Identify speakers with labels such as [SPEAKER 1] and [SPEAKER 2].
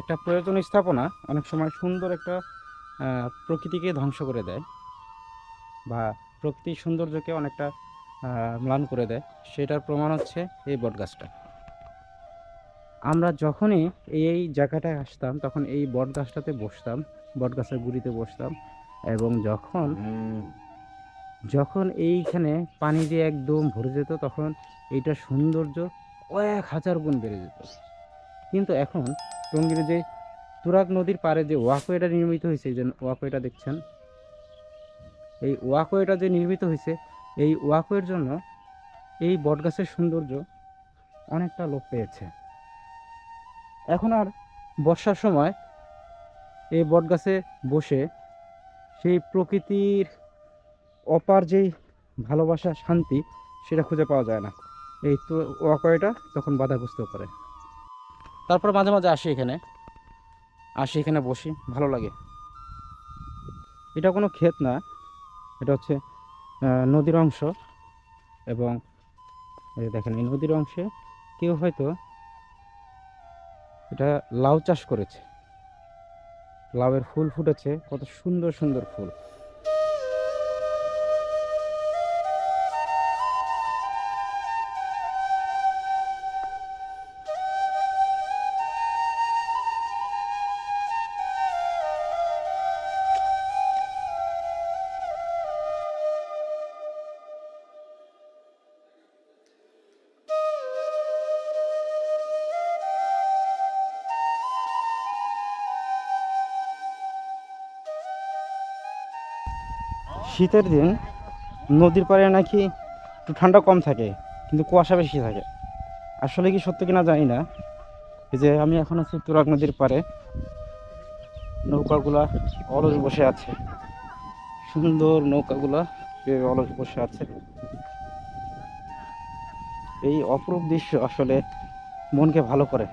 [SPEAKER 1] একটা প্রয়োজন স্থাপনা অনেক সময় সুন্দর একটা প্রকৃতিকে ধ্বংস করে দেয় বা প্রকৃতির সৌন্দর্যকে অনেকটা ম্লান করে দেয়। সেটার প্রমাণ হচ্ছে এই বটগাছটা। আমরা যখনই এই জায়গাটায় আসতাম, তখন এই বট গাছটাতে বসতাম বট গাছের গুড়িতে বসতাম এবং যখন যখন এইখানে পানি দিয়ে একদম ভরে যেত, তখন এইটার সৌন্দর্য কয়েক হাজার গুণ বেড়ে যেত। কিন্তু এখন টঙ্গীর যে তুরাগ নদীর পাড়ে যে ওয়াকওয়েটা নির্মিত হয়েছে যে ওয়াকওয়েটা দেখছেন? এই ওয়াকওয়েটা যে নির্মিত হয়েছে, এই ওয়াকওয়ের জন্য এই বটগাছের সৌন্দর্য অনেকটা লোপ পেয়েছে। এখন আর বর্ষার সময় এই বটগাছে বসে সেই প্রকৃতির অপার যেই ভালোবাসা, শান্তি, সেটা খুঁজে পাওয়া যায় না। এই তো ওয়াকওয়েটা তখন বাধাগ্রস্ত করে। তারপর মাঝে মাঝে আসি এখানে। আসি এখানে বসি, ভালো লাগে। এটা কোনো ক্ষেত না, এটা হচ্ছে নদীর অংশ এবং দেখেন, এই নদীর অংশে কেউ হয়তো এটা লাউ চাষ করেছে। লাউয়ের ফুল ফুটেছে, কত সুন্দর সুন্দর ফুল। শীতের দিন নদীর পাড়ে নাকি একটু ঠান্ডা কম থাকে, কিন্তু কুয়াশা বেশি থাকে। আসলে কি সত্য কিনা জানি না। যে আমি এখন আছি তুরাগ নদীর পাড়ে। নৌকাগুলা অলস বসে আছে। সুন্দর নৌকাগুলা অলস বসে আছে। এই অপরূপ দৃশ্য আসলে মনকে ভালো করে।